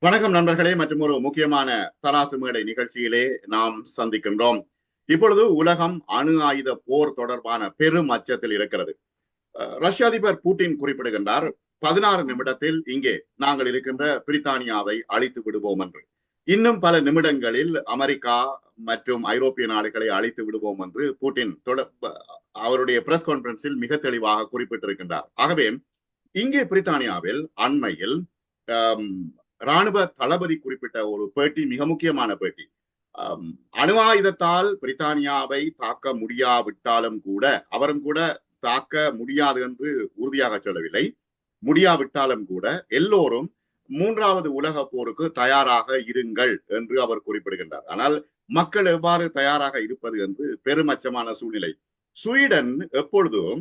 வணக்கம் நண்பர்களே மற்றும் ஒரு முக்கியமான தராசு மேடை நிகழ்ச்சியிலே நாம் சந்திக்கின்றோம். இப்பொழுது உலகம் அணு ஆயுத போர் தொடர்பான பெரும் அச்சத்தில் இருக்கிறது. ரஷ்ய அதிபர் பூட்டின் குறிப்பிடுகின்றார் பதினாறு நிமிடத்தில் இங்கே நாங்கள் இருக்கின்ற பிரித்தானியாவை அழித்து விடுவோம் என்று. இன்னும் பல நிமிடங்களில் அமெரிக்கா மற்றும் ஐரோப்பிய நாடுகளை அழித்து விடுவோம் என்று பூட்டின் தொட- அவருடைய பிரஸ் கான்பரன்ஸில் மிக தெளிவாக குறிப்பிட்டிருக்கின்றார். ஆகவே இங்கே பிரித்தானியாவில் அண்மையில் ராணுவ தளபதி குறிப்பிட்ட ஒரு பேட்டி மிக முக்கியமான பேட்டி. அணு ஆயுதத்தால் பிரித்தானியாவை தாக்க முடியாவிட்டாலும் கூட அவரும் கூட தாக்க முடியாது என்று உறுதியாக சொல்லவில்லை. முடியாவிட்டாலும் கூட எல்லோரும் மூன்றாவது உலக போருக்கு தயாராக இருங்கள் என்று அவர் குறிப்பிடுகின்றார். ஆனால் மக்கள் எவ்வாறு தயாராக இருப்பது என்று பெருமச்சமான சூழ்நிலை. ஸ்வீடன் எப்பொழுதும்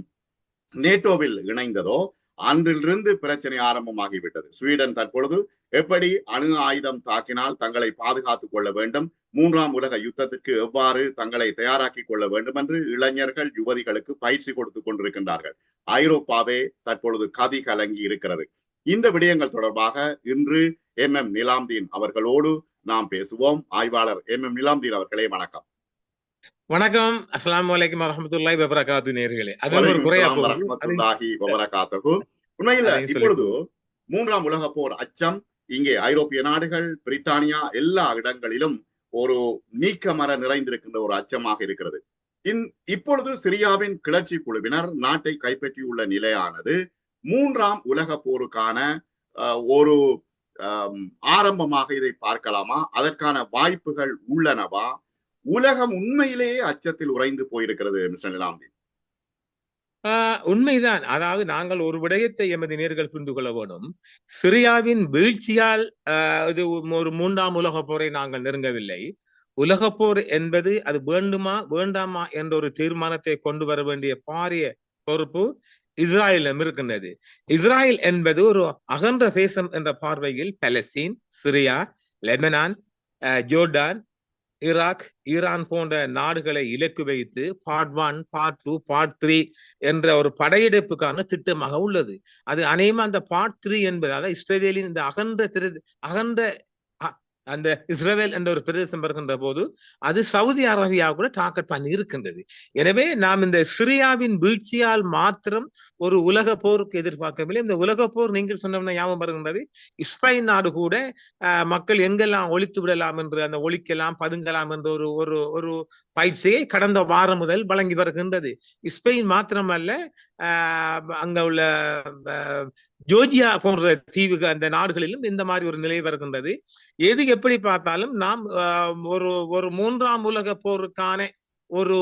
நேட்டோவில் இணைந்ததோ அன்றிலிருந்து பிரச்சனை ஆரம்பமாகிவிட்டது. ஸ்வீடன் தற்பொழுது எப்படி அணு ஆயுதம் தாக்கினால் தங்களை பாதுகாத்துக் கொள்ள வேண்டும்? மூன்றாம் உலக யுத்தத்திற்கு எவ்வாறு தங்களை தயாராக்கிக் கொள்ள வேண்டும் என்று இளைஞர்கள் யுவதிகளுக்கு பயிற்சி கொடுத்துக் கொண்டிருக்கின்றார்கள். ஐரோப்பாவே தற்பொழுது கதி கலங்கி இருக்கிறது. இந்த விடயங்கள் தொடர்பாக இன்று எம். எம். நிலாம்தீன் அவர்களோடு நாம் பேசுவோம். ஆய்வாளர் எம். எம். நிலாம்தீன் அவர்களே வணக்கம். வணக்கம். அஸ்ஸலாமு அலைக்கும் வரஹ்மத்துல்லாஹி வபரகாத்து நேர்களே. அது ஒரு வலைக்கும் குறையா. உண்மையில இப்பொழுது மூன்றாம் உலக போர் அச்சம். இங்கே ஐரோப்பிய நாடுகள் பிரித்தானியா எல்லா இடங்களிலும் ஒரு நீக்கமர நிறைந்திருக்கின்ற ஒரு அச்சமாக இருக்கிறது. இன் இப்பொழுது சிரியாவின் கிளர்ச்சி குழுவினர் நாட்டை கைப்பற்றியுள்ள நிலையானது மூன்றாம் உலக போருக்கான அஹ், ஒரு ஆரம்பமாக இதை பார்க்கலாமா? அதற்கான வாய்ப்புகள் உள்ளனவா? உலகம் உண்மையிலேயே அச்சத்தில் உறைந்து போயிருக்கிறது மிஸ்டர் நிலாம்தி உண்மைதான். அதாவது நாங்கள் ஒரு விடயத்தை எமது நேர்கள் புரிந்து கொள்ள வேண்டும். சிரியாவின் வீழ்ச்சியால் ஆஹ் இது ஒரு மூன்றாம் உலக போரை நாங்கள் நெருங்கவில்லை. உலகப்போர் என்பது அது வேண்டுமா வேண்டாமா என்ற ஒரு தீர்மானத்தை கொண்டு வர வேண்டிய பாரிய பொறுப்பு இஸ்ராயலிடம் இருக்கின்றது. இஸ்ராயல் என்பது ஒரு அகன்ற தேசம் என்ற பார்வையில் Palestine Syria Lebanon Jordan Iraq Iran போன்ற நாடுகளை இலக்கு வைத்து part one part two part three என்ற ஒரு படையெடுப்புக்கான திட்டமாக உள்ளது. அது அநேகமா அந்த பார்ட் த்ரீ என்பது அதாவது இஸ்ரேலின் இந்த அகன்ற திரு அகன்ற அந்த இஸ்ரேல் என்ற ஒரு பிரதேசம் வருகின்ற போது அது சவுதி அரேபியா கூட டார்கெட் பண்ணி இருக்கின்றது. எனவே நாம் இந்த சிரியாவின் வீழ்ச்சியால் மாத்திரம் ஒரு உலக போருக்கு எதிர்பார்க்கவில்லை. இந்த உலக போர் நீங்கள் சொன்ன ஞாபகம் வருகின்றது. இஸ்ரேல் நாடு கூட ஆஹ், மக்கள் எங்கெல்லாம் ஒழித்து விடலாம் என்று அந்த ஒழிக்கலாம் பதுங்கலாம் என்ற ஒரு ஒரு ஒரு பயிற்சியை கடந்த வாரம் முதல் வழங்கி வருகின்றது. ஸ்பெயின் மாத்திரமல்ல அங்க உள்ள ஜோர்ஜியா போன்ற தீவுகள் அந்த நாடுகளிலும் இந்த மாதிரி ஒரு நிலை வருகின்றது. எது எப்படி பார்த்தாலும் நாம் ஆஹ், ஒரு ஒரு மூன்றாம் உலக போருக்கான ஒரு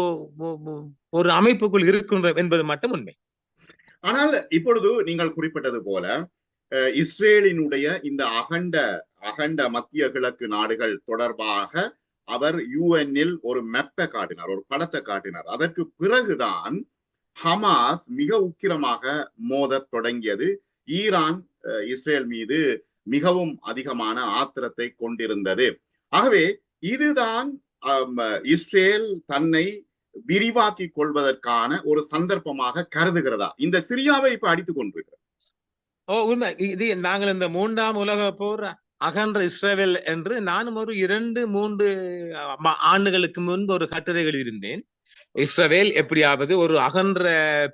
ஒரு அமைப்புக்குள் இருக்கின்றோம் என்பது மட்டும் உண்மை. ஆனால் இப்பொழுது நீங்கள் குறிப்பிட்டது போல அஹ், இஸ்ரேலினுடைய இந்த அகண்ட அகண்ட மத்திய கிழக்கு நாடுகள் தொடர்பாக அவர் யுஎன்னில் ஒரு மெப்பை காட்டினார் ஒரு படத்தை காட்டினார். அதற்கு பிறகுதான் ஹமாஸ் மிக உக்கிரமாக மோதத் தொடங்கியது. ஈரான் இஸ்ரேல் மீது மிகவும் அதிகமான ஆத்திரத்தை கொண்டிருந்தது. ஆகவே இதுதான் இஸ்ரேல் தன்னை விரிவாக்கிக் கொள்வதற்கான ஒரு சந்தர்ப்பமாக கருதுகிறதா? இந்த சிரியாவை இப்ப அடித்துக் கொண்டிருக்கிறது. ஓ உண்மை. இது நாங்கள் இந்த மூன்றாம் உலக போர் அகன்ற இஸ்ரேவேல் என்று நானும் ஒரு இரண்டு மூன்று ஆண்டுகளுக்கு முன்பு ஒரு கட்டுரைகள் இருந்தேன். இஸ்ரவேல் எப்படியாவது ஒரு அகன்ற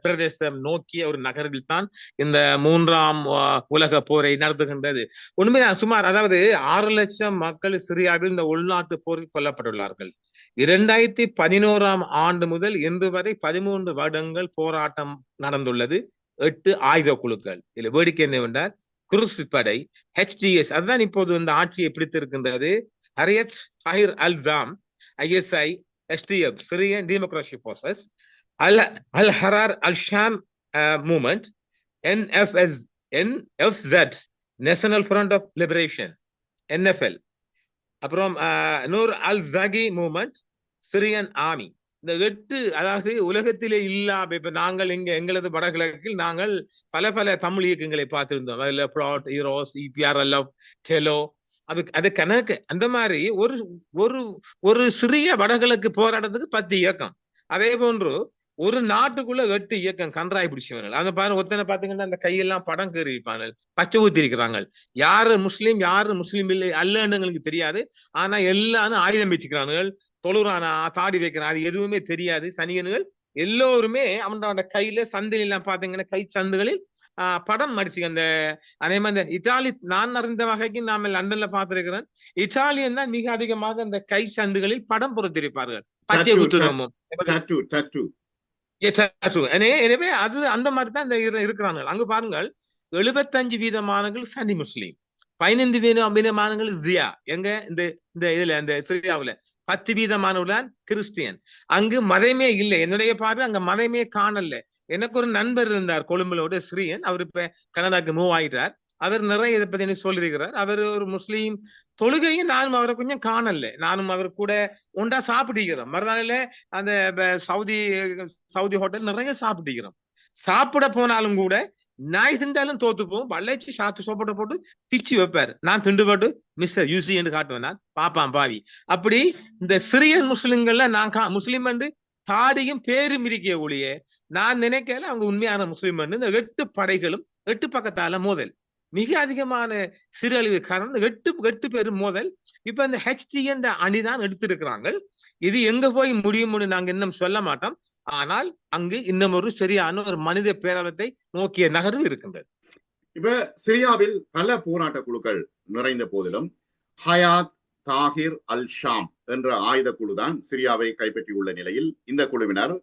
பிரதேசம் நோக்கிய ஒரு நகரில் தான் இந்த மூன்றாம் உலக போரை நடத்துகின்றது. உண்மைதான் சுமார் அதாவது ஆறு லட்சம் மக்கள் சிரியாவில் இந்த உள்நாட்டு போரில் கொல்லப்பட்டுள்ளார்கள். இரண்டாயிரத்தி பதினோராம் ஆண்டு முதல் இன்று வரை பதிமூன்று வருடங்கள் போராட்டம் நடந்துள்ளது. எட்டு ஆயுத குழுக்கள். இதுல வேடிக்கை என்னவென்றால் குருஸ் படை ஹெச்டிஎஸ் அதுதான் இப்போது இந்த ஆட்சியை பிடித்திருக்கின்றது. ஹரியத் ஹைர் அல்சாம் ISI ISI SDF Syrian Forces, forces al al Ahrar al Sham movement NFS என்எஃப்செட் national front of liberation NFL அப்புறம் அஹ், நூர் அல் ஜாகி மூமெண்ட் சிரியன் ஆர்மி இந்த எட்டு அதாவது உலகத்திலே இல்லாம இப்ப நாங்கள் இங்க எங்களது வடகிழக்கில் நாங்கள் பல பல தமிழ் இயக்கங்களை பார்த்திருந்தோம். அதுல ப்ளாட் ஈரோஸ் இபிஆர்எல்எஃப் டெலோ அது அது கணக்கு. அந்த மாதிரி ஒரு ஒரு ஒரு சிறிய வடகிழக்கு போராட்டத்துக்கு பத்து இயக்கம். அதே போன்று ஒரு நாட்டுக்குள்ள எட்டு இயக்கம் கன்றாய் பிடிச்சவர்கள். அந்த பாருங்க ஒருத்தனை பாத்தீங்கன்னா அந்த கையெல்லாம் படம் கேறி இருப்பாங்க. பச்சை ஊத்தி இருக்கிறாங்க யாரு முஸ்லீம் யாரு முஸ்லீம் இல்லை அல்லன்னு எங்களுக்கு தெரியாது. ஆனா எல்லாரும் ஆயுதம் வச்சுக்கிறானுகள் தொழுறானா தாடி வைக்கிறான் அது எதுவுமே தெரியாது. சனியன்கள் எல்லோருமே அவனோட கையில சந்தையில எல்லாம் பாத்தீங்கன்னா கை சந்துகளில் படம் மடிச்சு அந்த அதே மாதிரி இந்த இட்டாலி நான் அறிந்த வகைக்கு நாம லண்டன்ல பார்த்திருக்கிறேன். இட்டாலியன் தான் மிக அதிகமாக அந்த கை சந்துகளில் படம் பொறுத்திருப்பார்கள். பச்சை tattoo. எனவே அது அந்த மாதிரி தான் இந்த இரு- இருக்கிறாங்க அங்க பாருங்கள். எழுபத்தஞ்சு வீதமானங்கள் சனி முஸ்லீம். பதினைந்து வீதம் வீதமானங்கள் ஜியா. எங்க? இந்த இந்த இதுல இந்த சிரியாவுல. பத்து வீதமானவர்கள் கிறிஸ்டியன். அங்கு மதமே இல்லை. என்னுடைய பார்வை அங்க மதமே காணல எனக்கு ஒரு நண்பர் இருந்தார் கொழும்புலோட ஸ்ரீயன் அவர் இப்ப கனடாக்கு மூவ் ஆயிட்டார். அவர் நிறைய இதை பத்தி சொல்லியிருக்கிறார். அவர் ஒரு முஸ்லீம் தொழுகையும் நானும் அவரை கொஞ்சம் காணல. நானும் அவர் கூட ஒன்றா சாப்பிட்டுக்கிறோம் மறுநாளில அந்த சவுதி சவுதி ஹோட்டல் நிறைய சாப்பிட்டுக்கிறோம் சாப்பிட போனாலும் கூட நாய் திண்டாலும் தோத்து போகும். வளைச்சு சாத்து சோப்பட்ட போட்டு பிச்சு வைப்பாரு. நான் திண்டு போட்டு மிஸ்டர் யூசி என்று காட்டுவேன். நான் பாப்பான் பாவி. அப்படி இந்த சிறியன் முஸ்லிம்கள்ல நான் கா- வந்து தாடியும் பேரும் இருக்கிய ஒழிய நான் நினைக்கல அவங்க உண்மையான முஸ்லீம் இந்த எட்டு படைகளும் எட்டு பக்கத்தால மோதல். மிக அதிகமான சிறழிவு காரணம் எட்டு எட்டு பேரும் மோதல். இப்ப இந்த ஹெச்டி என்ற அணிதான் எடுத்திருக்கிறாங்க. இது எங்க போய் முடியும்னு நாங்க இன்னும் சொல்ல மாட்டோம். ஆனால் அங்கு இன்னும் ஒரு சரியான ஒரு மனித பேரவத்தை நோக்கிய நகர்வு இருக்கின்றது. இப்ப சிரியாவில் பல போராட்ட குழுக்கள் நிறைந்த போதிலும் ஹயாத் தாகிர் அல் ஷாம் என்ற ஆயுத குழு தான் சிரியாவை கைப்பற்றியுள்ள நிலையில் இந்த குழுவினர்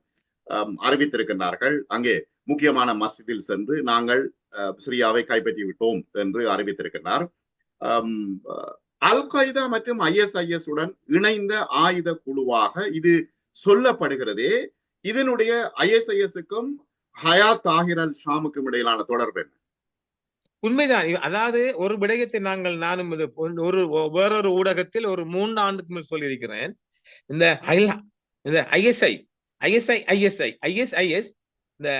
அறிவித்திருக்கின்றார்கள். அங்கே முக்கியமான மஸ்ஜிதில் சென்று நாங்கள் அஹ், சிரியாவை கைப்பற்றி விட்டோம் என்று அறிவித்திருக்கின்றார். அல் கொய்தா மற்றும் ஐஎஸ்ஐஎஸ் உடன் இணைந்த ஆயுத குழுவாக இது சொல்லப்படுகிறதே. இதனுடைய ஐஎஸ்ஐஎஸ்க்கும் ஹயா தாகிர் அல் ஷாமுக்கும் இடையிலான தொடர்பு என்ன? உண்மைதான். அதாவது ஒரு விடயத்தை நாங்கள் நானும் இது ஒரு வேறொரு ஊடகத்தில் ஒரு மூன்று ஆண்டுக்கு மேல் சொல்லியிருக்கிறேன். இந்த இந்த ஐஎஸ்ஐ ஐஎஸ்ஐ ஐஎஸ்ஐ ஐஎஸ்ஐஎஸ் இந்த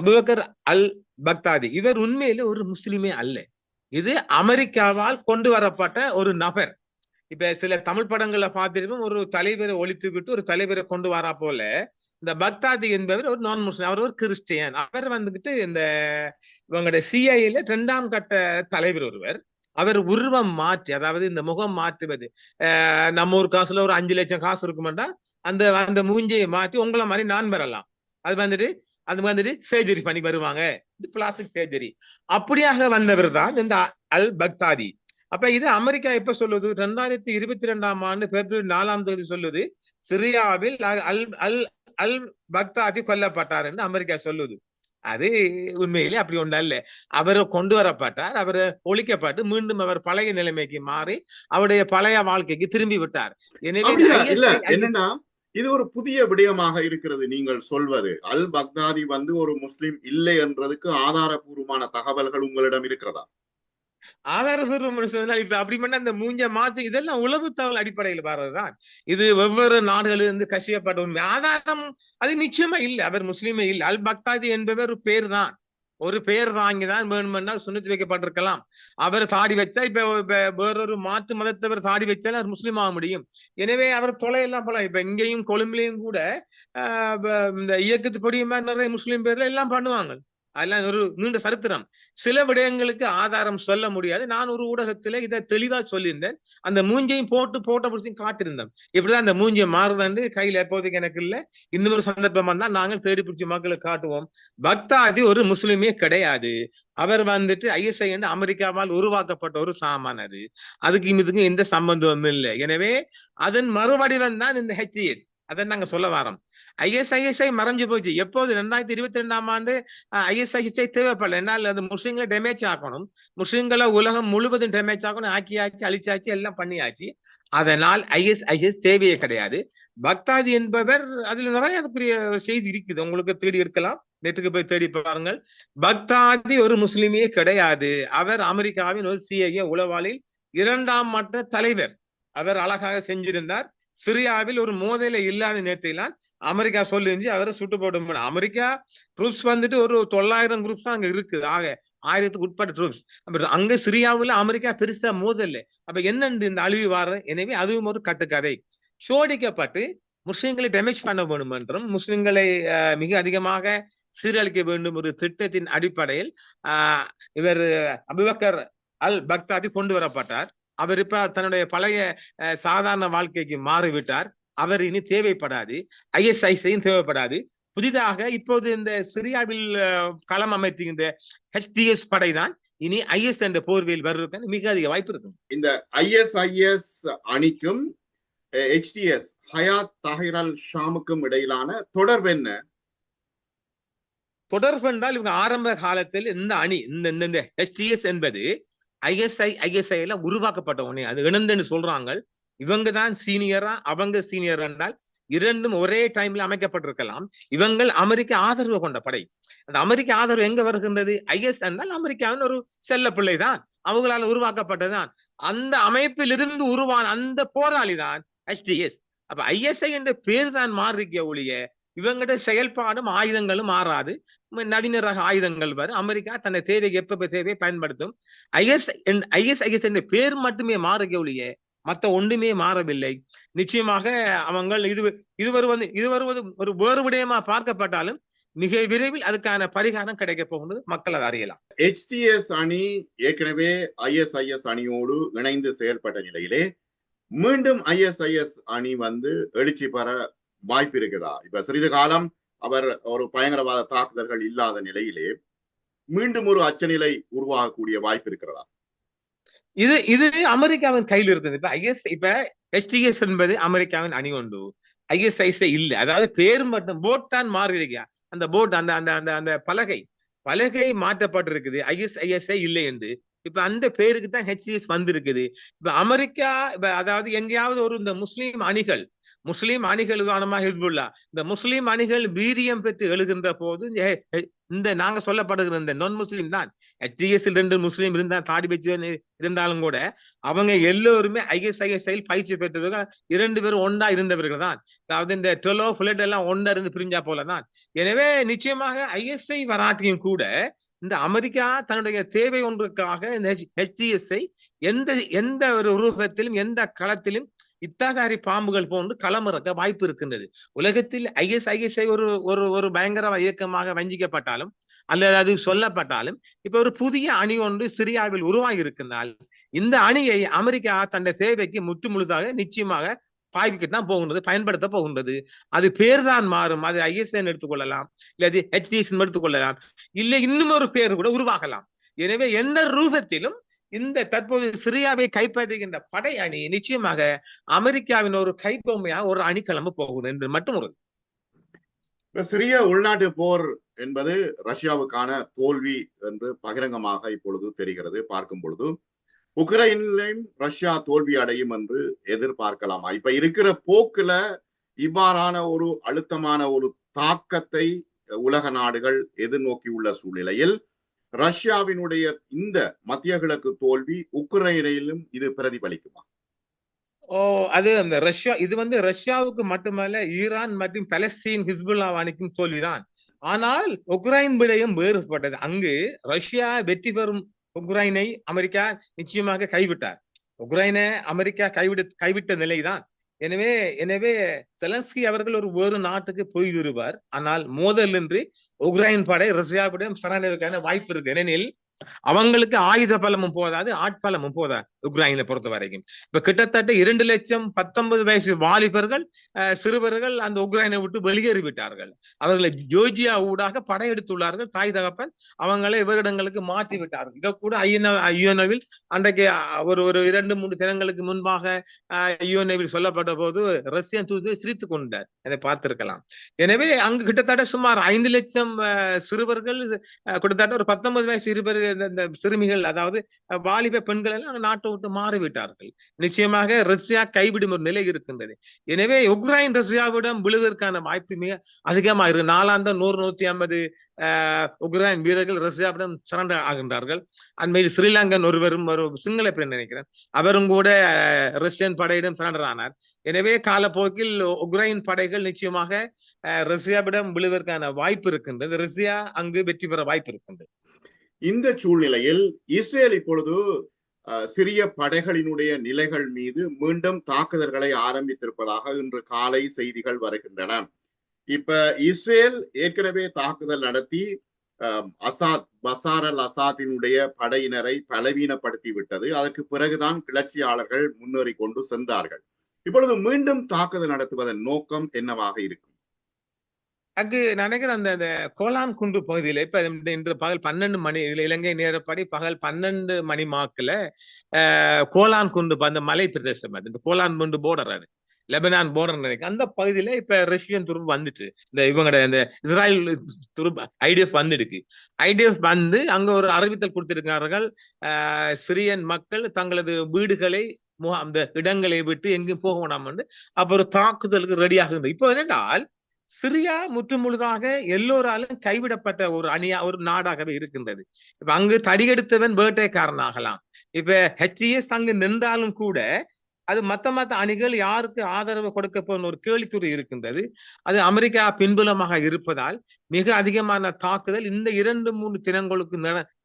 அபுபக்கர் அல் பக்தாதி இவர் உண்மையில ஒரு முஸ்லிமே அல்ல. இது அமெரிக்காவால் கொண்டு வரப்பட்ட ஒரு நபர். இப்ப சில தமிழ் படங்கள்ல பார்த்திருப்போம் ஒரு தலைவரை ஒழித்து விட்டு ஒரு தலைவரை கொண்டு வரா போல இந்த பக்தாதி என்பவர் ஒரு நான் முஸ்லிம் அவர் ஒரு கிறிஸ்டியன். அவர் வந்துகிட்டு இந்த இவங்களுடைய சிஐல இரண்டாம் கட்ட தலைவர் ஒருவர். அவர் உருவம் மாற்றி அதாவது இந்த முகம் மாற்றுவது நம்ம ஒரு காசுல ஒரு அஞ்சு லட்சம் காசு இருக்குமெண்டா அந்த அந்த மூஞ்சியை மாற்றி உங்களை மாதிரி நான் வரலாம். அது வந்துட்டு அது வந்துட்டு சர்ஜரி பண்ணி வருவாங்க. இது பிளாஸ்டிக் சர்ஜரி அப்படியாக வந்தவர் தான் இந்த அல் பக்தாதி அப்ப இது அமெரிக்கா எப்ப சொல்லுது? ரெண்டாயிரத்தி இருபத்தி ரெண்டாம் ஆண்டு பிப்ரவரி நாலாம் தேதி சொல்லுது. சிரியாவில் அல் அல்- அல் பக்தாதி கொல்லப்பட்டார் என்று அமெரிக்கா சொல்லுது. அது உண்மையிலே அப்படி ஒன்று அல்ல. அவர் கொண்டு வரப்பட்டார் அவர் ஒழிக்கப்பட்டு மீண்டும் அவர் பழைய நிலைமைக்கு மாறி அவருடைய பழைய வாழ்க்கைக்கு திரும்பி விட்டார். எனவே என்னன்னா இது ஒரு புதிய விடயமாக இருக்கிறது நீங்கள் சொல்வது. அல் பக்தாதி வந்து ஒரு முஸ்லிம் இல்லை என்றதுக்கு ஆதாரபூர்வமான தகவல்கள் உங்களிடம் இருக்கிறதா? ஆதாரபூர்வம் சொன்னால் இப்ப அப்படி பண்ண அந்த மூஞ்ச மாத்து இதெல்லாம் உளவு தகவல் அடிப்படையில் வர்றதுதான் இது வெவ்வேறு நாடுகளில் இருந்து கசியப்பட்ட உண்மை ஆதாரம் அது நிச்சயமா இல்லை. அவர் முஸ்லீமே இல்லை. அல் பக்தாதி என்பவர் ஒரு பேர் தான் ஒரு பேர் வாங்கிதான் வேணுமென்னா சுண்ணத்து வைக்கப்பட்டிருக்கலாம். அவர் சாடி வச்சா இப்ப வேறொரு மாற்று மதத்தவர் சாடி வச்சாலும் அவர் முஸ்லீம் ஆக முடியும். எனவே அவர் தொலையெல்லாம் போலாம். இப்ப இங்கேயும் கொழும்புலையும் கூட ஆஹ் இந்த இயக்கத்து படியுமா நிறைய முஸ்லீம் பேர்ல எல்லாம் பண்ணுவாங்க. அதெல்லாம் ஒரு நீண்ட சரித்திரம். சில விடயங்களுக்கு ஆதாரம் சொல்ல முடியாது. நான் ஒரு ஊடகத்துல இதை தெளிவா சொல்லியிருந்தேன். அந்த மூஞ்சையும் போட்டு போட்ட பிடிச்சும் காட்டியிருந்தேன். இப்படிதான் அந்த மூஞ்சியை மாறுதாண்டு கையில எப்போதைக்கு எனக்கு இல்ல. இன்னொரு சந்தர்ப்பமா தான் நாங்கள் தேடி பிடிச்சி மக்களை காட்டுவோம். பக்தாதி ஒரு முஸ்லிமே கிடையாது. அவர் வந்துட்டு ஐஎஸ்ஐ என்று அமெரிக்காவால் உருவாக்கப்பட்ட ஒரு சாமான் அது. அதுக்கு இதுக்கும் எந்த சம்பந்தமும் இல்லை. எனவே அதன் மறுவடிவம் தான் இந்த ஹெச்இஎஸ் அதை நாங்க சொல்ல வரோம் ஐஎஸ்ஐஎஸ்ஐ மறைஞ்சு போச்சு. எப்போது? ரெண்டாயிரத்தி இருபத்தி ரெண்டாம் ஆண்டு ஐஎஸ்ஐஎஸ்ஐ தேவைப்படல. என்னால் அது முஸ்லீம்களை டேமேஜ் ஆக்கணும். முஸ்லீம்களை உலகம் முழுவதும் டேமேஜ் ஆக்கணும். ஆக்கியாச்சு அழிச்சாச்சு எல்லாம் பண்ணியாச்சு. அதனால் ஐஎஸ்ஐஎஸ் தேவையே கிடையாது. பக்தாதி என்பவர் அதுல நிறைய அதுக்குரிய செய்தி இருக்குது. உங்களுக்கு தேடி எடுக்கலாம். நேற்றுக்கு போய் தேடி பாருங்கள். பக்தாதி ஒரு முஸ்லிமே கிடையாது. அவர் அமெரிக்காவின் ஒரு சிஐஏ உளவாளில் இரண்டாம் மட்ட தலைவர். அவர் அழகாக செஞ்சிருந்தார். சிரியாவில் ஒரு மோதல இல்லாத நேரத்திலாம் அமெரிக்கா சொல்லிருந்து அவரை சுட்டு போடும் அமெரிக்கா ட்ரூப்ஸ் வந்துட்டு ஒரு தொள்ளாயிரம் குரூப்ஸ் தான் அங்க இருக்குது ஆக ஆயிரத்துக்கு உட்பட்ட ட்ரூப்ஸ் அங்க சிரியாவில் அமெரிக்கா பெருசா மோதல்ல. அப்ப என்னென்று இந்த அழிவு வார எனவே அதுவும் ஒரு கட்டுக்கதை. சோடிக்கப்பட்டு முஸ்லிம்களை டேமேஜ் பண்ண வேண்டும் என்றும் முஸ்லிம்களை மிக அதிகமாக சீரழிக்க வேண்டும் ஒரு திட்டத்தின் அடிப்படையில் இவர் அபுபக்கர் அல் பக்தாதி கொண்டு வரப்பட்டார். அவர் இப்ப தன்னுடைய பழைய சாதாரண வாழ்க்கைக்கு மாறிவிட்டார். அவர் இனி தேவைப்படாது. ஐஎஸ்ஐசியும் தேவைப்படாது. புதிதாக இப்போது இந்த சிரியாவில் களம் அமைத்திருந்த ஹெச்டிஎஸ் படைதான் இனி ஐஎஸ் என்ற போர்வையில் வருவதற்கு மிக அதிக வாய்ப்பு இருக்கும். இந்த ஐஎஸ்ஐஎஸ் அணிக்கும் ஹெச்டிஎஸ் ஹயாத் தாஹிர் அல் ஷாமுக்கும் இடையிலான தொடர்பு என்ன? தொடர்பு என்றால் இவங்க ஆரம்ப காலத்தில் இந்த அணி இந்த இந்த- இந்த ஹெச்டிஎஸ் என்பது ஐஎஸ்ஐ ஐஎஸ்ஐ எல்லாம் உருவாக்கப்பட்ட உடனே அது இணைந்துன்னு சொல்றாங்க. இவங்க தான் சீனியரா அவங்க சீனியர் என்றால் இரண்டும் ஒரே டைம்ல அமைக்கப்பட்டிருக்கலாம். இவங்கள் அமெரிக்க ஆதரவு கொண்ட படை. அந்த அமெரிக்க ஆதரவு எங்க வருகின்றது? ஐஎஸ் என்றால் அமெரிக்காவின் ஒரு செல்ல பிள்ளை தான். அவங்களால உருவாக்கப்பட்டதுதான் அந்த அமைப்பில் இருந்து உருவான அந்த போராளி தான் ஹெச்டிஎஸ் அப்ப ஐஎஸ்ஐ என்ற பேர் தான் மாறிக்க ஒழிய இவங்கட செயல்பாடும் ஆயுதங்களும் மாறாது. நவீன ரக ஆயுதங்கள் வரும் அமெரிக்கா தன்னை தேவைக்கு எப்ப தேவையை பயன்படுத்தும். ஐஎஸ் ஐஎஸ் ஐஎஸ் என்ற பேர் மட்டுமே மாறுகிய ஒழிய மத்த ஒன்றுமே மாறவில்லை. நிச்சயமாக அவங்கள் இது இது வருவது இது வருவது ஒரு வேறு விடயமா பார்க்கப்பட்டாலும் மிக விரைவில் அதுக்கான பரிகாரம் கிடைக்க போகுது மக்கள் அதை அறியலாம். ஹெச்டிஎஸ் அணி ஏற்கனவே ஐஎஸ்ஐஎஸ் அணியோடு இணைந்து செயல்பட்ட நிலையிலே மீண்டும் ஐஎஸ்ஐஎஸ் அணி வந்து எழுச்சி பெற வாய்ப்பு இருக்குதா? இப்ப சிறிது காலம் அவர் ஒரு பயங்கரவாத தாக்குதல்கள் இல்லாத நிலையிலே மீண்டும் ஒரு அச்சநிலை உருவாகக்கூடிய வாய்ப்பு இருக்கிறதா? இது இது அமெரிக்காவின் கையில் இருக்குது இப்ப ஐஎஸ் இப்ப எஸ்டிஎஸ் என்பது அமெரிக்காவின் அணி ஒன்று. ஐஎஸ்ஐஸ் இல்ல. அதாவது பேர் மட்டும் போட் தான் மாறி அந்த போட் அந்த அந்த அந்த அந்த பலகை. பலகை மாற்றப்பட்டிருக்குது. ஐஎஸ்ஐஎஸ்ஐ இல்லை என்று. இப்ப அந்த பேருக்கு தான் ஹெச்டிஎஸ் வந்திருக்குது. இப்ப அமெரிக்கா இப்ப அதாவது எங்கேயாவது ஒரு இந்த முஸ்லீம் அணிகள் முஸ்லீம் அணிகள் உதாரணமா ஹிஸ்புல்லா. இந்த முஸ்லீம் அணிகள் வீரியம் பெற்று எழுகின்ற போது இந்த நாங்க சொல்லப்படுகிற இந்த நான் முஸ்லீம் தான் ஹெச்டிஎஸ் ரெண்டு முஸ்லீம் இருந்தா தாடி பெற்று இருந்தாலும் கூட அவங்க எல்லோருமே ஐஎஸ்ஐஎஸ்ஐயில் பயிற்சி பெற்றவர்கள் இரண்டு பேரும் ஒன்றா இருந்தவர்கள் தான். அதாவது இந்த டொலோ புலட் எல்லாம் ஒன்றா இருந்து பிரிஞ்சா போலதான் எனவே நிச்சயமாக ஐஎஸ்ஐ வராட்டியும் கூட இந்த அமெரிக்கா தன்னுடைய தேவை ஒன்றுக்காக இந்த ஹெச்டிஎஸ்ஐ எந்த எந்த ஒரு ரூபத்திலும் எந்த களத்திலும் இத்தாதாரி பாம்புகள் போன்று களமிறக்க வாய்ப்பு இருக்கின்றது. உலகத்தில் ஐஎஸ் ஐஎஸ்ஐ ஒரு ஒரு ஒரு பயங்கர இயக்கமாக வஞ்சிக்கப்பட்டாலும் அல்லது அது சொல்லப்பட்டாலும் இப்ப ஒரு புதிய அணி ஒன்று சிரியாவில் உருவாகி இருக்கின்றால் இந்த அணியை அமெரிக்கா தன்னுடைய தேவைக்கு முற்று முழுதாக நிச்சயமாக பாய்விக்கு தான் போகின்றது பயன்படுத்த போகின்றது. அது பேர் தான் மாறும். அது ஐஎஸ்என் எடுத்துக்கொள்ளலாம் இல்லாது ஹெச்டிஎஸ் எடுத்துக்கொள்ளலாம் இல்லை இன்னும் ஒரு பேர் கூட உருவாகலாம். எனவே எந்த ரூபத்திலும் இந்த தற்போது சிரியாவை கைப்பற்றுகின்ற படை அணி நிச்சயமாக அமெரிக்காவின் ஒரு கைப்பொம்மையா ஒரு அணி கிளம்ப போகும் என்று மட்டும் ஒரு சிறிய உள்நாட்டு போர் என்பது ரஷ்யாவுக்கான தோல்வி என்று பகிரங்கமாக இப்பொழுது தெரிகிறது. பார்க்கும் பொழுது உக்ரைன்லையும் ரஷ்யா தோல்வி அடையும் என்று எதிர்பார்க்கலாமா. இப்ப இருக்கிற போக்குல இவ்வாறான ஒரு அழுத்தமான ஒரு தாக்கத்தை உலக நாடுகள் எதிர்நோக்கியுள்ள சூழ்நிலையில் ரஷ்யாவினுடைய இந்த மத்திய கிழக்கு தோல்வி உக்ரைனிலும் இது பிரதிபலிக்குமா? ஓ அது அந்த ரஷ்யா இது வந்து ரஷ்யாவுக்கு மட்டுமல்ல ஈரான் மற்றும் பலஸ்தீன் ஹிஸ்புல்லா அணிக்கும் தோல்விதான். ஆனால் உக்ரைன் விடயம் வேறுபட்டது. அங்கு ரஷ்யா வெற்றி பெறும் உக்ரைனை அமெரிக்கா நிச்சயமாக கைவிட்டார். உக்ரைனை அமெரிக்கா கைவிட கைவிட்ட நிலைதான். எனவே எனவே செலன்ஸ்கி அவர்கள் ஒரு வேறு நாட்டுக்கு போய் வருவார் ஆனால் மோதலின்றி உக்ரைன் படை ரஷ்யாவிடம் சரணடைவதற்கான வாய்ப்பு இருக்கு. ஏனெனில் அவங்களுக்கு ஆயுத பலமும் போதாது ஆட்பலமும் போதாது. உக்ரைனை பொறுத்த வரைக்கும். இப்ப கிட்டத்தட்ட இரண்டு லட்சம் பத்தொன்பது வயசு வாலிபர்கள் சிறுவர்கள் அந்த உக்ரைனை விட்டு வெளியேறி விட்டார்கள் அவர்களை ஜோர்ஜியா ஊடாக படையெடுத்துள்ளார்கள். தாய் தகப்பன் அவங்களை இவரிடங்களுக்கு மாற்றி விட்டார்கள். இதை கூட ஐஎன்ஓ ஐஎன்ஓவில் அன்றைக்கு ஒரு ஒரு இரண்டு மூன்று தினங்களுக்கு முன்பாக ஐஎன்ஓவில் சொல்லப்பட்ட போது ரஷ்யன் தூது சிரித்து கொண்டார். அதை பார்த்திருக்கலாம். எனவே அங்கு கிட்டத்தட்ட சுமார் ஐந்து லட்சம் சிறுவர்கள் கிட்டத்தட்ட ஒரு பத்தொன்பது வயசு இருவர் இந்த- சிறுமிகள் அதாவது வாலிப பெண்கள் எல்லாம் அங்க விட்டு மாறிவிட்டார்கள். நிச்சயமாக ரஷ்யா கைவிடும் ஒரு நிலை இருக்கின்றது. எனவே உக்ரைன் ரஷ்யாவிடம் விழுவதற்கான வாய்ப்பு மிக அதிகமாக இருக்கு. நாலாந்தம் நூறு நூத்தி ஐம்பது உக்ரைன் வீரர்கள் ரஷ்யாவிடம் சரண்டர் ஆகின்றார்கள். அண்மையில் ஸ்ரீலங்கன் ஒருவரும் ஒரு சிங்கள பெண் நினைக்கிறேன். அவரும் கூட ரஷ்யன் படையிடம் சரண்டர் ஆனார். எனவே காலப்போக்கில் உக்ரைன் படைகள் நிச்சயமாக ரஷ்யாவிடம் விழுவதற்கான வாய்ப்பு இருக்கின்றது. ரஷ்யா அங்கு வெற்றி பெற வாய்ப்பு இருக்கின்றது. இந்த சூழ்நிலையில் இஸ்ரேல் இப்பொழுது சிறிய படைகளினுடைய நிலைகள் மீது மீண்டும் தாக்குதல்களை ஆரம்பித்திருப்பதாக இன்று காலை செய்திகள் வருகின்றன. இப்ப இஸ்ரேல் ஏற்கனவே தாக்குதல் நடத்தி அசாத் பசார் அல் அசாத்தினுடைய படையினரை பலவீனப்படுத்தி விட்டது. அதற்கு பிறகுதான் கிளர்ச்சியாளர்கள் முன்னேறி கொண்டு சென்றார்கள். இப்பொழுது மீண்டும் தாக்குதல் நடத்துவதன் நோக்கம் என்னவாக இருக்கும்? அங்கு நினைக்கிறேன் அந்த அந்த கோலான் குண்டு பகுதியில இப்ப இன்று பகல் பன்னெண்டு மணி இதுல இலங்கை நேரப்படி பகல் பன்னெண்டு மணி மாக்குல கோலான் குண்டு அந்த மலை பிரதேசம் அது. இந்த கோலான் குண்டு போர்டர் அது. லெபனான் போர்டர் நினைக்கிறேன். அந்த பகுதியில இப்ப ரஷ்யன் துருப்பு வந்துட்டு இந்த இவங்களோட இந்த இஸ்ராயல் துருப்பு ஐடிஎஃப் வந்துடுக்கு ஐடிஎஃப் வந்து அங்க ஒரு அறிவித்தல் கொடுத்திருக்கிறார்கள். சிரியன் மக்கள் தங்களது வீடுகளை முகாம் அந்த இடங்களை விட்டு எங்கேயும் போக வேண்டாம் அப்ப ஒரு தாக்குதலுக்கு ரெடியாக இருந்தது இப்போ என்னென்றால் சிரியா முற்று முழுதாக எல்லோராலும் கைவிடப்பட்ட ஒரு அணியா ஒரு நாடாகவே இருக்கின்றது. இப்ப அங்கு தடியெடுத்தவன் வேட்டைக்காரனாகலாம். இப்ப ஹெச்இஎஸ் அங்கு நின்றாலும் கூட அது மத்த மத்த அணிகள் யாருக்கு ஆதரவு கொடுக்க போன ஒரு கேள்விக்குறி இருக்கின்றது. அது அமெரிக்கா பின்புலமாக இருப்பதால் மிக அதிகமான தாக்குதல் இந்த இரண்டு மூன்று தினங்களுக்கு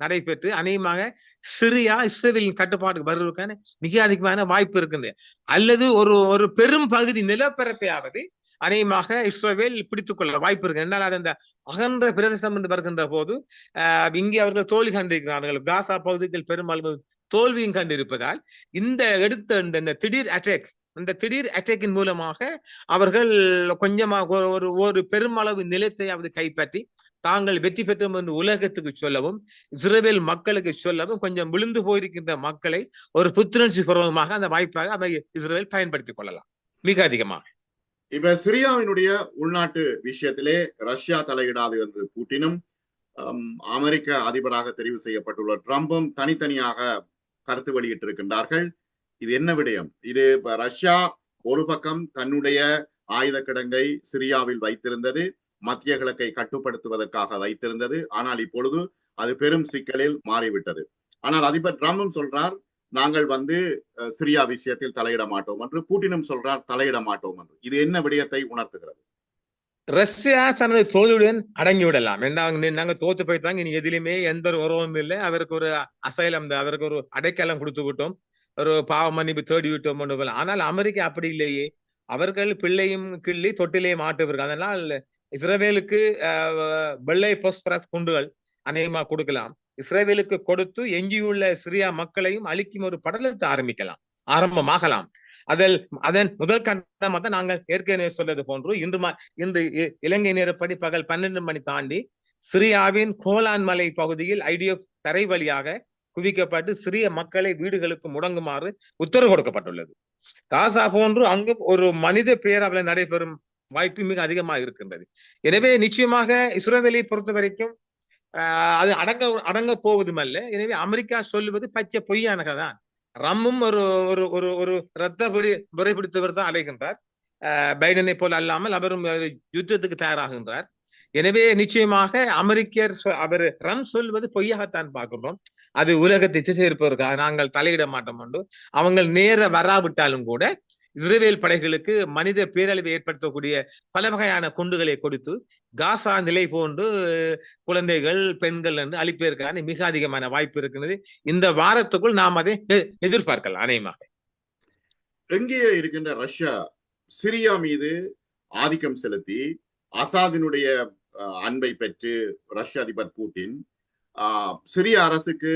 நடைபெற்று அநேகமாக சிரியா இஸ்ரேலின் கட்டுப்பாட்டுக்கு வருவதற்கான மிக அதிகமான வாய்ப்பு இருக்கின்றது. அல்லது ஒரு ஒரு பெரும் பகுதி நிலப்பரப்பையாவது அநேகமாக இஸ்ரோவேல் பிடித்துக் கொள்ள வாய்ப்பு இருக்கு. என்னால் அது அந்த அகன்ற பிரதேசம் என்று வருகின்ற போது அஹ் இங்கே அவர்கள் தோல்வி கண்டிருக்கிறார்கள். காசா பகுதிகள் பெரும்பாலும் தோல்வியும் கண்டிருப்பதால் இந்த எடுத்த இந்த திடீர் அட்டாக் இந்த திடீர் அட்டாக்கின் மூலமாக அவர்கள் கொஞ்சமாக ஒரு- ஒரு ஒரு பெருமளவு நிலத்தையாவது கைப்பற்றி தாங்கள் வெற்றி பெற்றோம் என்று உலகத்துக்கு சொல்லவும் இஸ்ரேல் மக்களுக்கு சொல்லவும் கொஞ்சம் விழுந்து போயிருக்கின்ற மக்களை ஒரு புத்துணர்ச்சி பூர்வமாக அந்த வாய்ப்பாக அதை இஸ்ரேல் பயன்படுத்திக் கொள்ளலாம். மிக அதிகமாக. இப்ப சிரியாவினுடைய உள்நாட்டு விஷயத்திலே ரஷ்யா தலையிடாது என்று பூட்டினும் அமெரிக்க அதிபராக தெரிவு செய்யப்பட்டுள்ள ட்ரம்பும் தனித்தனியாக கருத்து வெளியிட்டிருக்கின்றார்கள். இது என்ன விடயம்? இது இப்ப ரஷ்யா ஒரு பக்கம் தன்னுடைய ஆயுத கிடங்கை சிரியாவில் வைத்திருந்தது மத்திய கிழக்கை கட்டுப்படுத்துவதற்காக வைத்திருந்தது ஆனால் இப்பொழுது அது பெரும் சிக்கலில் மாறிவிட்டது. ஆனால் அதிபர் ட்ரம்பும் சொல்றார் நாங்கள் வந்து சிரியா விஷயத்தில் தலையிட மாட்டோம் என்று பூட்டினும் சொல்றார் தலையிட மாட்டோம் என்று. இது என்ன விடயத்தை உணர்த்துகிறது? ரஷ்யா தனது தோல்வியுடன் அடங்கி விடலாம். என்ன நாங்க தோத்து போய்த்தாங்க இனி எதிலுமே எந்த ஒரு உறவும் இல்லை. அவருக்கு ஒரு அசைலம் அவருக்கு ஒரு அடைக்கலம் கொடுத்து விட்டோம். ஒரு பாவ மன்னிப்பு தேடி விட்டோம் ஆனால் அமெரிக்கா அப்படி இல்லையே. அவர்கள் பிள்ளையும் கிள்ளி தொட்டிலையும் மாட்டுவர்கள். அதனால் இஸ்ரேலுக்கு ஆஹ், வெள்ளை போஸ்பரஸ் குண்டுகள் அநேகமா கொடுக்கலாம். இஸ்ரேலுக்கு கொடுத்து எஞ்சியுள்ள சிரியா மக்களையும் அழிக்கும் ஒரு படலத்தை ஆரம்பிக்கலாம் ஆரம்பமாகலாம். அதில் அதன் முதல் கட்டமாக தான் நாங்கள் ஏற்கனவே சொன்னது போன்று இன்று மா- இன்று இ- இலங்கை நேரப்படி பகல் பன்னெண்டு மணி தாண்டி சிரியாவின் கோலான் மலை பகுதியில் ஐடிஎஃப் தரை வழியாக குவிக்கப்பட்டு சிறிய மக்களை வீடுகளுக்கு முடங்குமாறு உத்தரவு கொடுக்கப்பட்டுள்ளது. காசா போன்று அங்கு ஒரு மனித பேரவலை நடைபெறும் வாய்ப்பு மிக அதிகமாக இருக்கின்றது. எனவே நிச்சயமாக இஸ்ரேலை பொறுத்த வரைக்கும் அது அடங்க அடங்க அல்ல எனவே அமெரிக்கா சொல்லுவது பச்சை பொய்யானதான் ரம்மும் ஒரு ஒரு ஒரு ஒரு ரத்த பிடி முறைப்பிடித்தவர் தான் அலைகின்றார் ஆஹ், பைடனை போல் அல்லாமல் அவரும் யுத்தத்துக்கு தயாராகின்றார். எனவே நிச்சயமாக அமெரிக்கர் அவர் ரம் சொல்வது பொய்யாகத்தான் பார்க்கிறோம் அது உலகத்தை திசை இருப்பதற்காக நாங்கள் தலையிட மாட்டோம் என்று. அவங்க நேர வராவிட்டாலும் கூட இஸ்ரேல் படைகளுக்கு மனித பேரழிவை ஏற்படுத்தக்கூடிய பல வகையான குண்டுகளை கொடுத்து காசா நிலை போன்று குழந்தைகள் பெண்கள் என்று அளிப்பதற்கான மிக அதிகமான வாய்ப்பு இருக்கிறது. இந்த வாரத்துக்குள் நாம் அதை எதிர்பார்க்கலாம் அநேகமாக. எங்கே இருக்கின்ற ரஷ்யா சிரியா மீது ஆதிக்கம் செலுத்தி அசாதினுடைய அஹ், அன்பை பெற்று ரஷ்ய அதிபர் பூட்டின் ஆஹ், சிரிய அரசுக்கு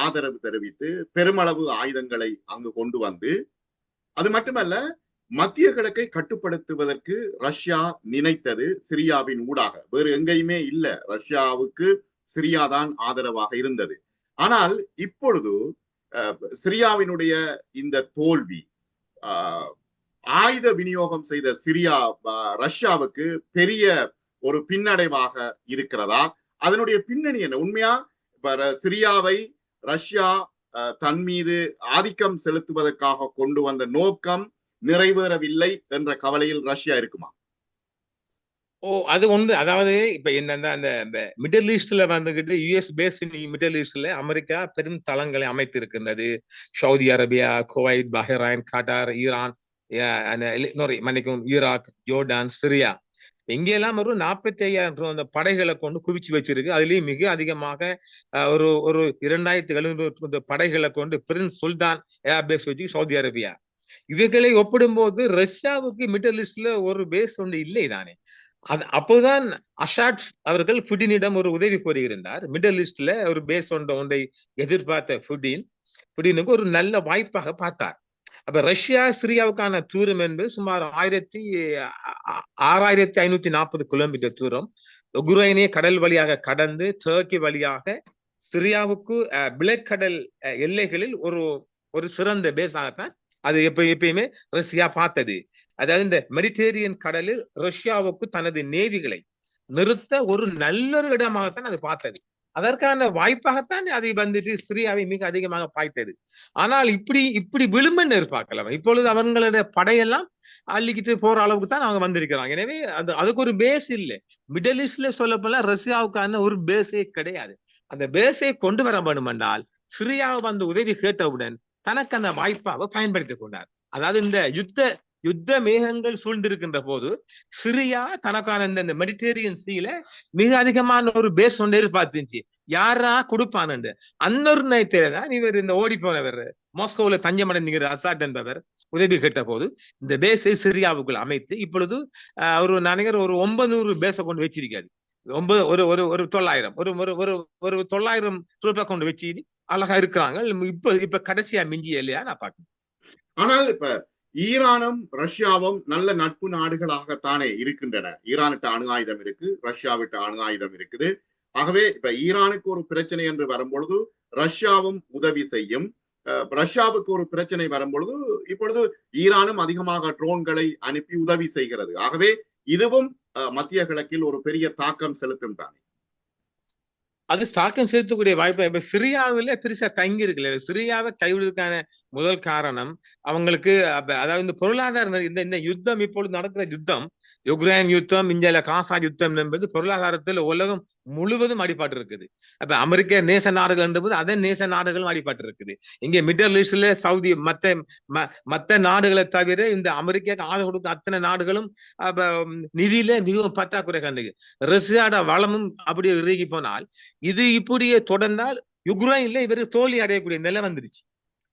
ஆதரவு தெரிவித்து பெருமளவு ஆயுதங்களை அங்கு கொண்டு வந்து அது மட்டுமல்ல மத்திய கிழக்கை கட்டுப்படுத்துவதற்கு ரஷ்யா நினைத்தது சிரியாவின் ஊடாக. வேறு எங்கேயுமே இல்ல ரஷ்யாவுக்கு சிரியா தான் ஆதரவாக இருந்தது. ஆனால் இப்பொழுது அஹ், சிரியாவினுடைய இந்த தோல்வி ஆஹ், ஆயுத விநியோகம் செய்த சிரியா ரஷ்யாவுக்கு பெரிய ஒரு பின்னடைவாக இருக்கிறதா? அதனுடைய பின்னணி என்ன? உண்மையா? சிரியாவை ரஷ்யா தன் மீது ஆதிக்கம் செலுத்துவதற்காக கொண்டு வந்த நோக்கம் நிறைவேறவில்லை என்ற கவலையில் ரஷ்யா இருக்குமா? ஓ அது ஒன்று அதாவது இப்ப என்ன அந்த மிடில் ஈஸ்ட்ல வந்துகிட்டு யுஎஸ் பேஸ் மிடில் ஈஸ்ட்ல அமெரிக்கா பெரும் தளங்களை அமைத்து இருக்கின்றது Saudi Arabia Kuwait Bahrain Qatar Iran மன்னிக்கும் ஈராக் ஜோர்டான் சிரியா எங்கெல்லாம் ஒரு நாற்பத்தி ஐயாயிரம் அந்த படைகளை கொண்டு குவிச்சு வச்சிருக்கு அதுலயும் மிக அதிகமாக ஒரு ஒரு இரண்டாயிரத்தி எழுநூறு படைகளை கொண்டு பிரின்ஸ் சுல்தான் ஏர்பேஸ் வச்சு சவுதி அரேபியா. இவைகளை ஒப்பிடும்போது ரஷ்யாவுக்கு மிடில் ஈஸ்ட்ல ஒரு பேஸ் ஒன்று இல்லை தானே. அது அப்போதான் அஷாட் அவர்கள் புடினிடம் ஒரு உதவி கோரியிருந்தார். மிடில் ஈஸ்ட்ல ஒரு பேஸ் ஒன்ற ஒன்றை எதிர்பார்த்த புடின் புடினுக்கு ஒரு நல்ல வாய்ப்பாக பார்த்தார். அப்ப ரஷ்யா சிரியாவுக்கான தூரம் என்பது சுமார் ஆயிரத்தி ஆறாயிரத்தி ஐநூத்தி நாற்பது கிலோமீட்டர் தூரம். உக்ரைனிய கடல் வழியாக கடந்து டர்க்கி வழியாக சிரியாவுக்கு அஹ், எல்லைகளில் ஒரு ஒரு சிறந்த பேஸாகத்தான் அது எப்ப எப்பயுமே ரஷ்யா பார்த்தது. அதாவது இந்த மெடிட்டேரியன் கடலில் ரஷ்யாவுக்கு தனது நேவிகளை நிறுத்த ஒரு நல்ல ஒரு இடமாகத்தான் அது பார்த்தது. அதற்கான வாய்ப்பாகத்தான் அதை வந்துட்டு சிரியாவை மிக அதிகமாக பாய்த்தது. ஆனால் இப்படி இப்படி விழுமென்னு எதிர்பார்க்கலாம் இப்பொழுது அவங்களுடைய படையெல்லாம் அள்ளிக்கிட்டு போற அளவுக்கு தான் அவங்க வந்திருக்கிறாங்க. எனவே அது அதுக்கு ஒரு பேஸ் இல்லை. மிடில் ஈஸ்ட்ல சொல்ல போல ரஷ்யாவுக்கான ஒரு பேஸே கிடையாது. அந்த பேஸை கொண்டு வர வேண்டும் என்றால் சிரியாவை வந்து உதவி கேட்டவுடன் தனக்கு அந்த வாய்ப்பாவை பயன்படுத்திக் கொண்டார். அதாவது இந்த யுத்த யுத்த மேகங்கள் சூழ்ந்திருக்கின்ற போது சிரியா தனக்கான இந்த மெடிடேரியன் மெடிட்டேரியன் சீல மிக அதிகமான ஒரு பேஸ் ஒன்று எதிர்பார்த்துச்சு யாரா கொடுப்பான்னு அந்த ஒரு நேரத்தில தான் இவர் இந்த ஓடி போனவர் மாஸ்கோவில் தஞ்சமடைந்துகிற அசாட் என்பவர் உதவி கேட்ட போது இந்த பேஸை சிரியாவுக்குள் அமைத்து இப்பொழுது ஆஹ், ஒரு நினைக்கிற ஒரு ஒன்பது பேஸை கொண்டு வச்சிருக்காரு. ஒன்பது ஒரு ஒரு ஒரு தொள்ளாயிரம் ஒரு ஒரு ஒரு ஒரு தொள்ளாயிரம் ரூபாய் கொண்டு வச்சு அழகா இருக்கிறாங்க. இப்ப இப்ப கடைசியா மிஞ்சி இல்லையா நான் பாக்கணும் ஆனால் இப்ப ஈரானும் ரஷ்யாவும் நல்ல நட்பு நாடுகளாகத்தானே இருக்கின்றன. ஈரானுக்கு அணு ஆயுதம் இருக்கு ரஷ்யாவிட்ட அணு ஆயுதம் இருக்குது. ஆகவே இப்ப ஈரானுக்கு ஒரு பிரச்சனை என்று வரும்பொழுது ரஷ்யாவும் உதவி செய்யும். அஹ், ரஷ்யாவுக்கு ஒரு பிரச்சனை வரும்பொழுது இப்பொழுது ஈரானும் அதிகமாக ட்ரோன்களை அனுப்பி உதவி செய்கிறது. ஆகவே இதுவும் அஹ், மத்திய கிழக்கில் ஒரு பெரிய தாக்கம் செலுத்தும் தானே. அது தாக்கம் செலுத்தக்கூடிய வாய்ப்பு இப்ப சிரியாவில பெருசா தங்கி இருக்குல்ல சிரியாவை கைவிடுவதற்கான முதல் காரணம் அவங்களுக்கு அதாவது இந்த பொருளாதார இந்த இந்த யுத்தம் இப்பொழுது நடக்கிற யுத்தம் யுக்ரைன் யுத்தம் இந்தியால காசா யுத்தம் என்பது பொருளாதாரத்தில் உலகம் முழுவதும் அடிபாட்டு இருக்குது அப்ப அமெரிக்க நேச நாடுகள் என்பது அதன் நேச நாடுகளும் அடிபாட்டு இருக்குது இங்க மிடில் ஈஸ்ட்ல சவுதி மத்த மத்த நாடுகளை தவிர இந்த அமெரிக்க ஆதரவு கொடுக்க அத்தனை நாடுகளும் நிதியில மிகவும் பற்றாக்குறை கண்டுது. ரஷ்யாட வளமும் அப்படியே இறுகி போனால் இது இப்படியே தொடர்ந்தால் யுக்ரைன்ல இவர் தோல்வி அடையக்கூடிய நிலை வந்துருச்சு.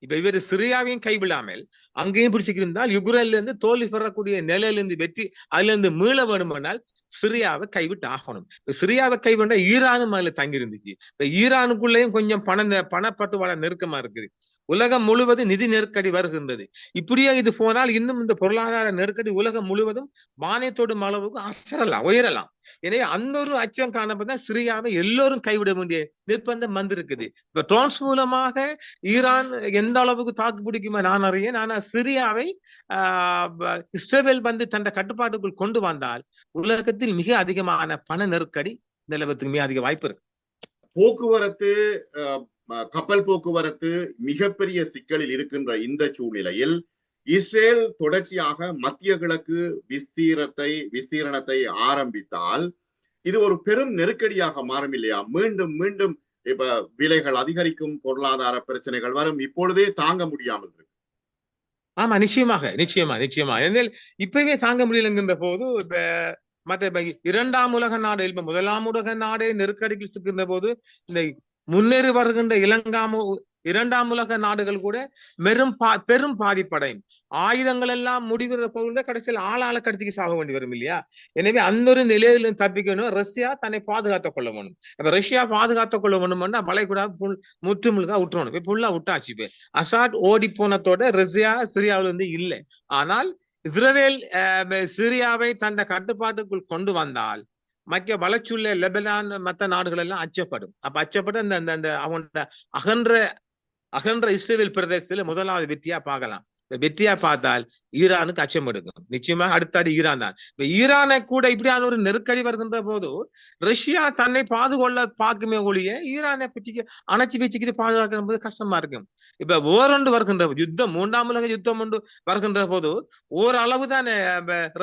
இப்ப இவர் சிரியாவையும் கைவிடாமல் அங்கேயும் பிடிச்சிக்கிருந்தால் யுக்ரைன்ல இருந்து தோல்வி பெறக்கூடிய நிலையில இருந்து வெற்றி அதுல இருந்து மீள வேணுமானால் சிரியாவை கைவிட்டு ஆகணும். இப்ப சிரியாவை கைவிட்டா ஈரானும் அதுல தங்கி இருந்துச்சு இப்ப ஈரானுக்குள்ளேயும் கொஞ்சம் பண பணப்பட்டு பணப்பட்டுவாட நெருக்கமா இருக்குது. உலகம் முழுவதும் நிதி நெருக்கடி வருகின்றது. இப்படியே இது போனால் இன்னும் இந்த பொருளாதார நெருக்கடி உலகம் முழுவதும் மானியத்தோடும் அளவுக்கு அசரலாம் உயரலாம். எனவே அந்த ஒரு அச்சம் காணப்பதான் சிரியாவை எல்லோரும் கைவிட வேண்டிய நிர்பந்தம் வந்திருக்குது. இப்ப டிரான்ஸ் மூலமாக ஈரான் எந்த அளவுக்கு தாக்கு பிடிக்குமோ நான் அறியேன். ஆனா சிரியாவை ஆஹ் இஸ்ரேல் வந்து தன் கட்டுப்பாட்டுக்குள் கொண்டு வந்தால் உலகத்தில் மிக அதிகமான பண நெருக்கடி நிலவத்துக்கு மிக அதிக வாய்ப்பு இருக்கு. போக்குவரத்து கப்பல் போக்குவரத்து மிகப்பெரிய சிக்கலில் இருக்கின்ற இந்த சூழ்நிலையில் இஸ்ரேல் தொடர்ச்சியாக மத்திய கிழக்கு விஸ்தீரத்தை விஸ்தீரணத்தை ஆரம்பித்தால் இது ஒரு பெரும் நெருக்கடியாக மாறும் இல்லையா? மீண்டும் மீண்டும் இப்ப விலைகள் அதிகரிக்கும் பொருளாதார பிரச்சனைகள் வரும் இப்பொழுதே தாங்க முடியாமல் இருக்கு. ஆமா நிச்சயமாக நிச்சயமா நிச்சயமா. ஏனெனில் இப்பவே தாங்க முடியல போது இப்ப மற்ற இரண்டாம் உலக நாடு இப்ப முதலாம் உலக நாடே நெருக்கடிக்கு சிக்கின்ற போது இந்த முன்னேறி வருகின்ற இலங்காம இரண்டாம் உலக நாடுகள் கூட பெரும் பா பெரும் பாதிப்படையும். ஆயுதங்கள் எல்லாம் முடிகிற பொழுது கடைசியில் ஆளாள கடத்திக்கு சாக வேண்டி வரும் இல்லையா? எனவே அந்த ஒரு நிலையில தப்பிக்கணும் ரஷ்யா தன்னை பாதுகாத்துக் கொள்ள வேணும். இப்ப ரஷ்யா பாதுகாத்துக் கொள்ள வேணும்னா வளைகுடா புல் முற்று முழுதா விட்டுறணும் இப்ப புல்லா விட்டாச்சு இப்ப. அசாட் ஓடி போனதோட ரஷ்யா சிரியாவில இருந்து இல்லை. ஆனால் இஸ்ரேல் அஹ், சிரியாவை தன்னை கட்டுப்பாட்டுக்குள் கொண்டு வந்தால் மக்க வளர்ச்சியுள்ள லெபனான் மற்ற நாடுகள் எல்லாம் அச்சப்படும். அப்ப அச்சப்பட்டு அந்த அந்த அந்த அவனோட அகன்ற அகன்ற இஸ்ரேல் பிரதேசத்துல முதலாவது வித்தியா பார்க்கலாம். வெற்றியா பார்த்தால் ஈரானுக்கு அச்சம் எடுக்கும். நிச்சயமாக அடுத்தாடு ஈரான் தான். இப்ப ஈரானை கூட இப்படியான ஒரு நெருக்கடி வருகின்ற போது ரஷ்யா தன்னை பாதுகொள்ள பார்க்குமே ஒழிய ஈரானை பிச்சுக்கு அணைச்சி பிச்சுக்கிட்டு பாதுகாக்கும் போது கஷ்டமா இருக்கும். இப்ப ஓரொண்டு வருகின்ற யுத்தம் மூன்றாம் உலக யுத்தம் ஒன்று வருகின்ற போது ஓரளவு தானே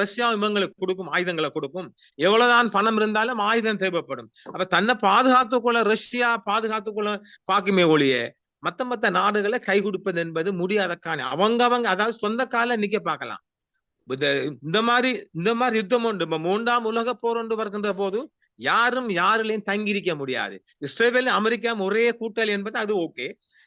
ரஷ்யா இவங்களுக்கு கொடுக்கும் ஆயுதங்களை கொடுக்கும். எவ்வளவுதான் பணம் இருந்தாலும் ஆயுதம் தேவைப்படும். அப்ப தன்னை பாதுகாத்துக்கொள்ள ரஷ்யா பாதுகாத்துக்கொள்ள பார்க்குமே ஒழிய மத்த மத்த நாடுகளை கை கொடுப்பது என்பது முடியாத காணி அவங்க அவங்க அதாவது சொந்த கால நிக்க பார்க்கலாம். இந்த இந்த மாதிரி இந்த மாதிரி யுத்தம் உண்டு. இப்ப மூன்றாம் உலக போர் ஒன்று வருகின்ற போது யாரும் யாரிலையும் தங்கியிருக்க முடியாது. இஸ்ரேல் அமெரிக்கா ஒரே கூட்டணி என்பது அது ஓகே.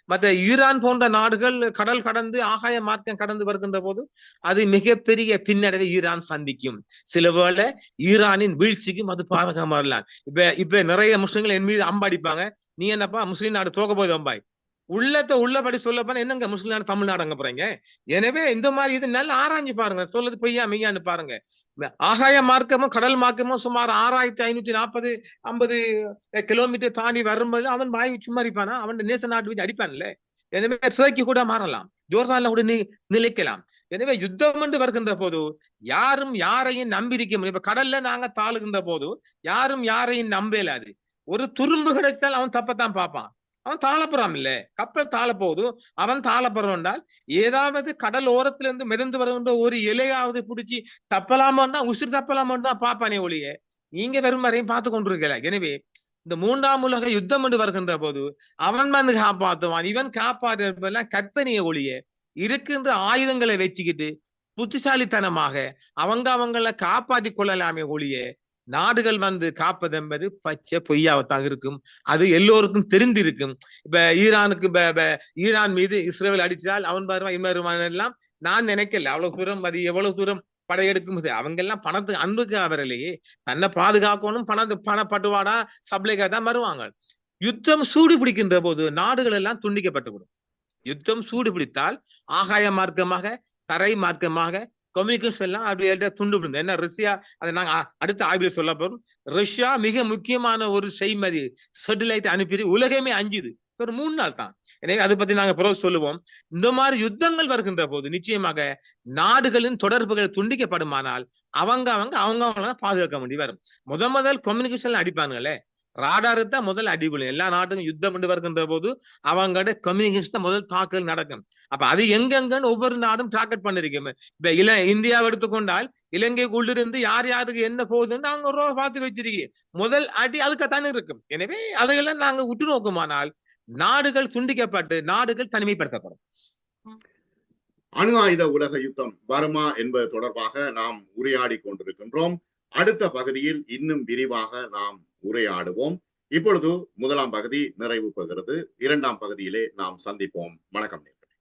மற்ற ஈரான் போன்ற நாடுகள் கடல் கடந்து ஆகாய மார்க்கம் கடந்து வருகின்ற போது அது மிகப்பெரிய பின்னடைவை ஈரான் சந்திக்கும். சில வேளை ஈரானின் வீழ்ச்சிக்கும் அது பாதகமா வரலாம் இப்ப இப்ப நிறைய முஸ்லிம்கள் என் மீது அம்பாடிப்பாங்க நீ என்னப்பா முஸ்லீம் நாடு தோக்க போகுது அம்பாய். உள்ளத்தை உள்ளபடி சொல்ல என்னங்க முஸ்லிம் நாடு தமிழ்நாடு அங்க போறீங்க? எனவே இந்த மாதிரி இது நல்லா ஆராய்ஞ்சு பாருங்க. சொல்லது பொய்யா மெய்யான்னு பாருங்க. ஆகாய மார்க்கமும் கடல் மார்க்கமும் சுமார் ஆறாயிரத்தி ஐநூத்தி நாற்பது ஐம்பது கிலோமீட்டர் தாண்டி வரும்போது அவன் வாய் சும்மா இருப்பானா அவன் நேச நாட்டு வச்சு அடிப்பான்ல. எனவே சிறைக்கு கூட மாறலாம். ஜோர்தான்ல கூட நிலைக்கலாம். எனவே யுத்தம் என்று வருகின்ற போது யாரும் யாரையும் நம்பியிருக்க முடியும் இப்ப கடல்ல நாங்க தாழுகின்ற போது யாரும் யாரையும் நம்பலாது ஒரு துரும்பு கிடைத்தால் அவன் தப்பத்தான் பார்ப்பான். அவன் தாழப்புறான் இல்ல. கப்பல் தாழ போகுது அவன் தாழப்படுறால் ஏதாவது கடல் ஓரத்திலிருந்து மிதந்து வருகின்ற ஒரு இலையாவது பிடிச்சி தப்பலாமான்னா உசிர் தப்பலாமன்னு தான் பாப்பானே ஒளிய நீங்க வெறும் வரையும் பார்த்து கொண்டிருக்கல. எனவே இந்த மூன்றாம் உலக யுத்தம் என்று வருகின்ற போது அவன் வந்து காப்பாற்றுவான் இவன் காப்பாற்றுவதெல்லாம் கற்பனையை ஒளிய இருக்கின்ற ஆயுதங்களை வச்சுக்கிட்டு புத்திசாலித்தனமாக அவங்க அவங்கள காப்பாற்றி கொள்ளலாமே ஒளிய நாடுகள் வந்து காப்பது என்பது பச்சை பொய்யாவத்தாக இருக்கும். அது எல்லோருக்கும் தெரிந்திருக்கும். இப்ப ஈரானுக்கு ஈரான் மீது இஸ்ரேல் அடித்தால் அவன் வருவான் இவன் வருவான் எல்லாம் நான் நினைக்கல. அவ்வளவு தூரம் அது எவ்வளவு தூரம் படையெடுக்கும் அவங்க எல்லாம் பணத்துக்கு அன்புக்கு வரலையே தன்னை பாதுகாக்கணும் பணத்து பணப்பட்டுவாடா சப்ளைக்கா தான் வருவாங்க. யுத்தம் சூடு பிடிக்கின்ற போது நாடுகள் எல்லாம் துண்டிக்கப்பட்டுவிடும். யுத்தம் சூடு பிடித்தால் ஆகாய மார்க்கமாக தரை மார்க்கமாக கம்யூனிகேஷன் எல்லாம் அப்படியே துண்டு விடுங்க என்ன ரஷ்யா அதை நாங்க அடுத்த ஆய்வில் சொல்ல போறோம். ரஷ்யா மிக முக்கியமான ஒரு செய்மதி செட்டிலைட் அனுப்பி உலகமே அஞ்சுது. ஒரு மூணு நாள் தான். எனவே அதை பத்தி நாங்க பிறகு சொல்லுவோம். இந்த மாதிரி யுத்தங்கள் வருகின்ற போது நிச்சயமாக நாடுகளின் தொடர்புகள் துண்டிக்கப்படுமானால் அவங்க அவங்க அவங்க அவங்க பாதுகாக்க வேண்டி வரும். முத முதல் கம்யூனிகேஷன்ல அடிப்பானுங்களே. ராடாரு தான் முதல் அடிபொலி எல்லா நாட்டுக்கும் யுத்தம் கொண்டு வருகின்ற போது அவங்களோட கம்யூனிகேஷன் முதல் தாக்கல் நடக்கும். அப்ப அது எங்கெங்கன்னு ஒவ்வொரு நாடும் டார்கெட் பண்ணிருக்கோம். இப்ப இல இந்தியாவை எடுத்துக்கொண்டால் இலங்கைக்குள்ளிருந்து யார் யாருக்கு என்ன போகுதுன்னு அவங்க ஒரு பார்த்து வச்சிருக்கீங்க. முதல் அடி அதுக்குத்தானே இருக்கும். எனவே அதையெல்லாம் நாங்க உற்று நோக்குமானால் நாடுகள் துண்டிக்கப்பட்டு நாடுகள் தனிமைப்படுத்தப்படும். அணு ஆயுத உலக யுத்தம் வருமா என்பது தொடர்பாக நாம் உரையாடி கொண்டிருக்கின்றோம். அடுத்த பகுதியில் இன்னும் விரிவாக நாம் உரையாடுவோம். இப்பொழுது முதலாம் பகுதி நிறைவு பெறுகிறது. இரண்டாம் பகுதியிலே நாம் சந்திப்போம். வணக்கம் நேயர்களே.